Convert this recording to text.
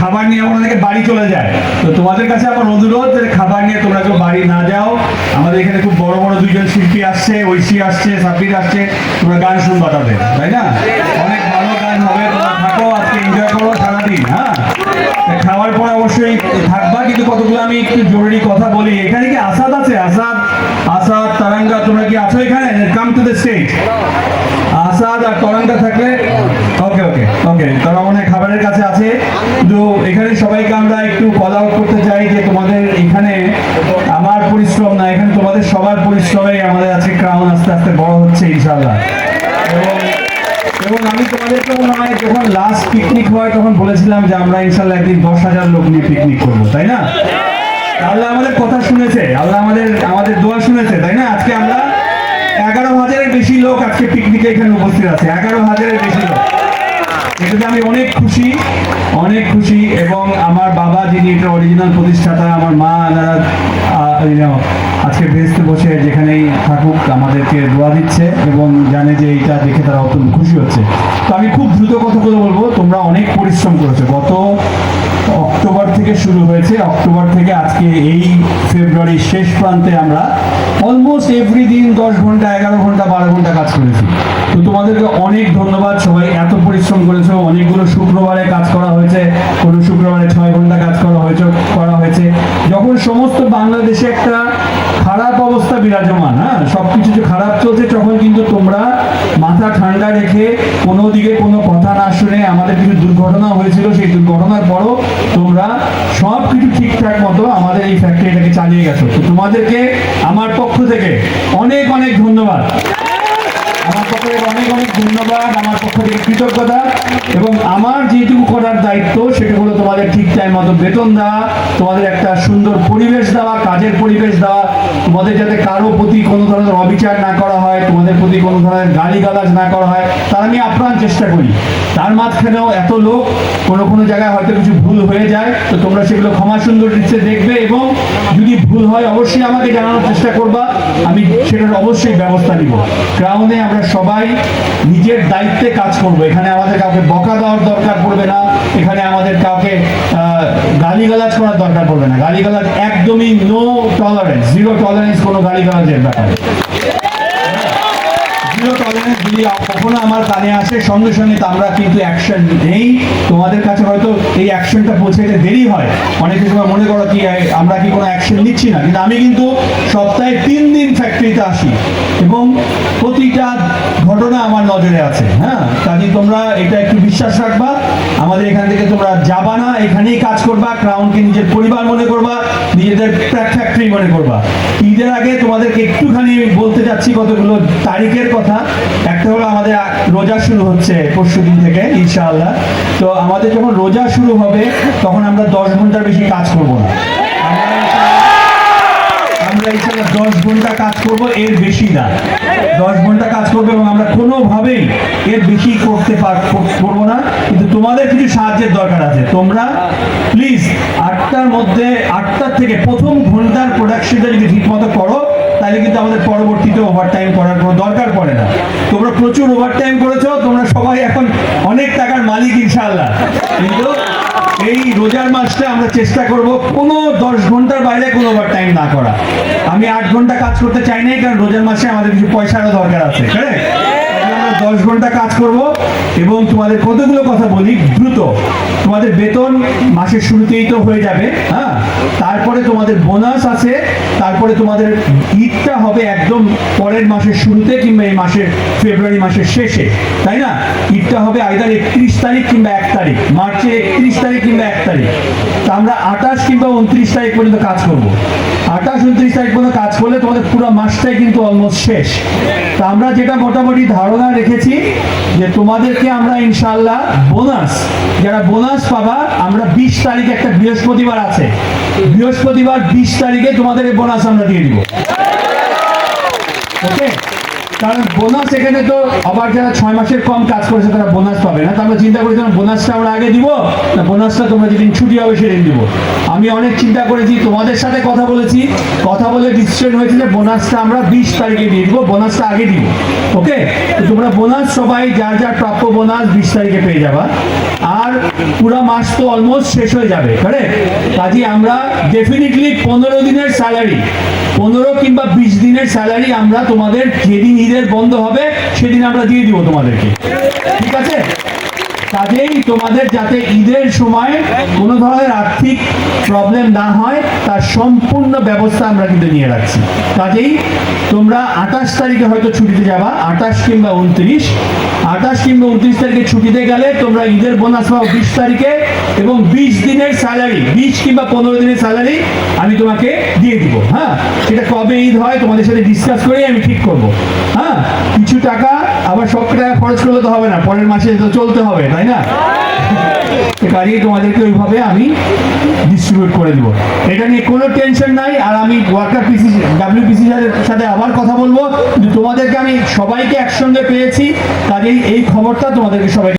খাবার নিয়ে অনেকে বাড়ি চলে যায়। তো তোমাদের কাছে আমার অনুরোধ যে খাবার নিয়ে তোমরা কেউ বাড়ি না যাও। আমাদের এখানে খুব বড় বড় দুইজন শিল্পী আসছে, ঐশী আসছে, সাব্বির আসছে, তোমরা গান শুনবা তাদের তাই না? অনেক ভালো গান হবে, তোমরা থাকো, আজকে এনজয় করো সারাদিন হ্যাঁ? খাওয়ার পর অবশ্যই থাকবা, কিন্তু কতগুলো আমি একটু জরুরি কথা বলি। এখানে কি আসাদ আছে? আসাদ আসাদ, তারাঙ্গা, তোমরা কি আছো এখানে? Come to the stage Asad আর তরঙ্গা থাকলে ওকে তারা মনে খাবারের কাছে আছে। কিন্তু এখানে সবাইকে আমরা একটু কল আউট করতে চাই যে তোমাদের এখানে আমার পরিশ্রম না, এখানে তোমাদের সবার পরিশ্রমে আমাদের আজকে ক্রাউন আস্তে আস্তে বড় হচ্ছে ইনশাল্লাহ এবং আমি তোমাদেরকে মনে হয় যখন লাস্ট পিকনিক হয়, তখন বলেছিলাম যে আমরা ইনশাল্লাহ একদিন দশ হাজার লোক নিয়ে পিকনিক করব, তাই না? আল্লাহ আমাদের কথা শুনেছে, আল্লাহ আমাদের আমাদের দোয়া শুনেছে, তাই না? আজকে আমরা এগারো হাজারের বেশি লোক আজকে পিকনিকে এখানে উপস্থিত আছে, এগারো হাজারের বেশি লোক। এটাতে আমি অনেক খুশি অনেক খুশি এবং আমার বাবা যিনি এটা অরিজিনাল প্রতিষ্ঠাতা, আমার মা যারা আজকে ভেস্তে বসে যেখানেই থাকুক আমাদেরকে দোয়া দিচ্ছে এবং জানে যে এইটা দেখে তারা অত্যন্ত খুশি হচ্ছে। তো আমি খুব দ্রুত কথা বলব, তোমরা অনেক পরিশ্রম করেছ। গত অক্টোবর থেকে শুরু হয়েছে। অক্টোবর থেকে আজকে এই ফেব্রুয়ারির শেষ প্রান্তে আমরা অলমোস্ট এভরি দিন দশ ঘণ্টা, এগারো ঘণ্টা, বারো ঘণ্টা কাজ করেছি। তো তোমাদেরকে অনেক ধন্যবাদ। সবাই এত পরিশ্রম করেছ। অনেকগুলো শুক্রবারে কাজ করা হয়েছে। কোনো শুক্রবারে ছয় ঘণ্টা কাজ করা হয়েছে, করা হয়েছে। যখন সমস্ত বাংলাদেশে একটা খারাপ অবস্থা বিরাজমান হ্যাঁ সব কিছু যে খারাপ চলছে, তখন কিন্তু তোমরা মাথা ঠান্ডা রেখে কোনো দিকে কোনো কথা না শুনে আমাদের কিছু দুর্ঘটনা হয়েছিল, সেই দুর্ঘটনার পরও তোমরা সব কিছু ঠিকঠাক মতো আমাদের এই ফ্যাক্টরিটাকে চালিয়ে গেছো। তো তোমাদেরকে, আমার পক্ষ থেকে অনেক অনেক ধন্যবাদ। আমার পক্ষ অনেক অনেক ধন্যবাদ, আমার পক্ষ থেকে কৃতজ্ঞতা এবং আমার যেটুকু করার দায়িত্ব সেটা হলো তোমাদের ঠিক টাইম মতো বেতন দেওয়া, তোমাদের একটা সুন্দর পরিবেশ দেওয়া, কাজের পরিবেশ দেওয়া, তোমাদের যাতে কারও প্রতি কোনো ধরনের অবিচার না করা হয়, তোমাদের প্রতি কোনো ধরনের গালিগালাজ না করা হয়, তার আমি আপ্রাণ চেষ্টা করি। তার মাঝখানেও এত লোক কোনো কোনো জায়গায় হয়তো কিছু ভুল হয়ে যায়, তো তোমরা সেগুলো ক্ষমা সুন্দর দৃশ্যে দেখবে এবং যদি ভুল হয়, অবশ্যই আমাকে জানানোর চেষ্টা করবা। আমি সেটার অবশ্যই ব্যবস্থা নিব। ক্রাউনে আমরা সবাই নিজের দায়িত্বে কাজ করব। এখানে আমাদের কাউকে বকা দেওয়ার দরকার পড়বে না। এখানে আমাদের কাউকে গালিগালাজ করার দরকার পড়বে না। গালিগালাজ একদমই নো টলারেন্স জিরো টলারেন্স কোনো গালিগালাজের ব্যাপারে। জিরো টলারেন্স যদি কখনো আমার কানে আসে, সঙ্গে সঙ্গে আমরা কিন্তু অ্যাকশন নেই। তোমাদের কাছে হয়তো এই অ্যাকশনটা পৌঁছাইতে দেরি হয়। অনেকে সময় মনে করো কি আমরা কি কোনো অ্যাকশন নিচ্ছি না। কিন্তু আমি কিন্তু সপ্তাহে তিন দিন ফ্যাক্টরিতে আসি। এবং প্রতিটা ঘটনা আমার নজরে আছে হ্যাঁ? কাজে তোমরা এটা একটু বিশ্বাস রাখবা। আমাদের এখান থেকে তোমরা যাবা না, এখানেই কাজ করবা ক্রাউনকে নিজের পরিবার মনে করবা, নিজেদের ফ্যাক্টরি মনে করবা। ঈদের আগে তোমাদেরকে একটুখানি যাচ্ছি কতগুলো তারিখের কথা। একটা হলো আমাদের রোজা শুরু হচ্ছে পরশু দিন থেকে, ইনশাআল্লাহ। তো আমাদের যখন রোজা শুরু হবে, তখন আমরা দশ ঘণ্টার বেশি কাজ করব না। আমরা ইনশাআল্লাহ- দশ ঘণ্টা কাজ করব, এর বেশি না। দশ ঘণ্টা কাজ করব এবং আমরা কোনোভাবেই এর বেশি করতে পার কর- করব না। কিন্তু তোমাদের কিছু সাহায্যের দরকার আছে। তোমরা প্লিজ আটটার মধ্যে, আটটার থেকে প্রথম ঘণ্টার প্রোডাকশনটা যদি ঠিকমতো করো তাহলে কিন্তু আমাদের পরবর্তীতে ওভারটাইম করার কোনো দরকার পড়ে না। তোমরা প্রচুর ওভারটাইম করেছ, তোমরা সবাই এখন অনেক টাকার মালিক ইনশাল্লাহ কিন্তু এই রোজার মাসটা আমরা চেষ্টা করব কোনো দশ ঘণ্টার বাইরে কোনো ওভার টাইম না করা। আমি আট ঘণ্টা কাজ করতে চাই নাই, কারণ রোজার মাসে আমাদের কিছু পয়সারও দরকার আছে আমরা দশ ঘণ্টা কাজ করব এবং তোমাদের কতগুলো কথা বলি? দ্রুত। তোমাদের বেতন মাসের শুরুতেই তো হয়ে যাবে হ্যাঁ? তারপরে তোমাদের বোনাস আছে, তারপরে তোমাদের ঈদটা হবে একদম পরের মাসের শুরুতে কিংবা এই মাসের, ফেব্রুয়ারি মাসের শেষে, তাই না? ঈদটা হবে আইদার একত্রিশ তারিখ কিংবা এক তারিখ, মার্চে একত্রিশ তারিখ কিংবা এক তারিখ। তা আমরা আঠাশ কিংবা উনত্রিশ তারিখ পর্যন্ত কাজ করব। আঠাশ, উনত্রিশ তারিখ পর্যন্ত কাজ করলে তোমাদের পুরো মাসটাই কিন্তু অলমোস্ট শেষ। তা আমরা যেটা মোটামুটি ধারণা রেখেছি, যে তোমাদেরকে আমরা ইনশাল্লাহ বোনাস, যারা বোনাস পাবা, আমরা বিশ তারিখে একটা বৃহস্পতিবার আছে। বৃহস্পতিবার বিশ তারিখে তোমাদের বোনাস আমরা দিয়ে দিব। ওকে কারণ বোনাস এখানে তো আবার যারা ছয় মাসের কম কাজ করেছে তারা বোনাস পাবে না। তো আমরা চিন্তা করেছিলাম বোনাসটা আমরা আগে দিব না বোনাসটা তোমরা যেদিন ছুটি হবে সেদিন দিব। আমি অনেক চিন্তা করেছি, তোমাদের সাথে কথা বলেছি। কথা বলে ডিসিশন হয়েছে যে বোনাসটা আমরা বিশ তারিখে দিয়ে দিব বোনাসটা আগে দিব। ওকে তো তোমরা বোনাস সবাই, যার যার প্রাপ্য বোনাস বিশ তারিখে পেয়ে যাবা। আর পুরো মাস তো অলমোস্ট শেষ হয়ে যাবে কারেক্ট কাজে আমরা ডেফিনেটলি পনেরো দিনের স্যালারি পনেরো কিংবা বিশ দিনের স্যালারি আমরা তোমাদের যেদিন ঈদের বন্ধ হবে, সেদিন আমরা দিয়ে দিব তোমাদেরকে। ঠিক আছে? কাজেই তোমাদের যাতে ঈদের সময় কোনো ধরনের আর্থিক প্রবলেম না হয়, তার সম্পূর্ণ ব্যবস্থা আমরা কিন্তু নিয়ে রাখছি। কাজেই তোমরা আঠাশ তারিখে হয়তো ছুটিতে যাবা, আঠাশ কিংবা উনত্রিশ। আঠাশ কিংবা উনত্রিশ তারিখে ছুটিতে গেলে তোমরা ঈদের বোনাস পাও বিশ তারিখে এবং বিশ দিনের স্যালারি বিশ কিংবা পনেরো দিনের স্যালারি আমি তোমাকে দিয়ে দিব হ্যাঁ? সেটা কবে ঈদ হয় তোমাদের সাথে ডিসকাস করেই আমি ঠিক করব হ্যাঁ? কিছু টাকা আবার সব টাকা খরচ করলে তো হবে না, পরের মাসে তো চলতে হবে, তাই না? গাড়ি তোমাদেরকে ওইভাবে আমি ডিস্ট্রিবিউট করে দেবো। এটা নিয়ে কোনো টেনশন নাই, আর আমি ওয়ার্কার পিসি ডাব্লিউ ডাব্লিউপিসি সাথে আবার কথা বলব। তোমাদেরকে আমি সবাইকে একসঙ্গে পেয়েছি, কাজেই এই খবরটা তোমাদেরকে সবাই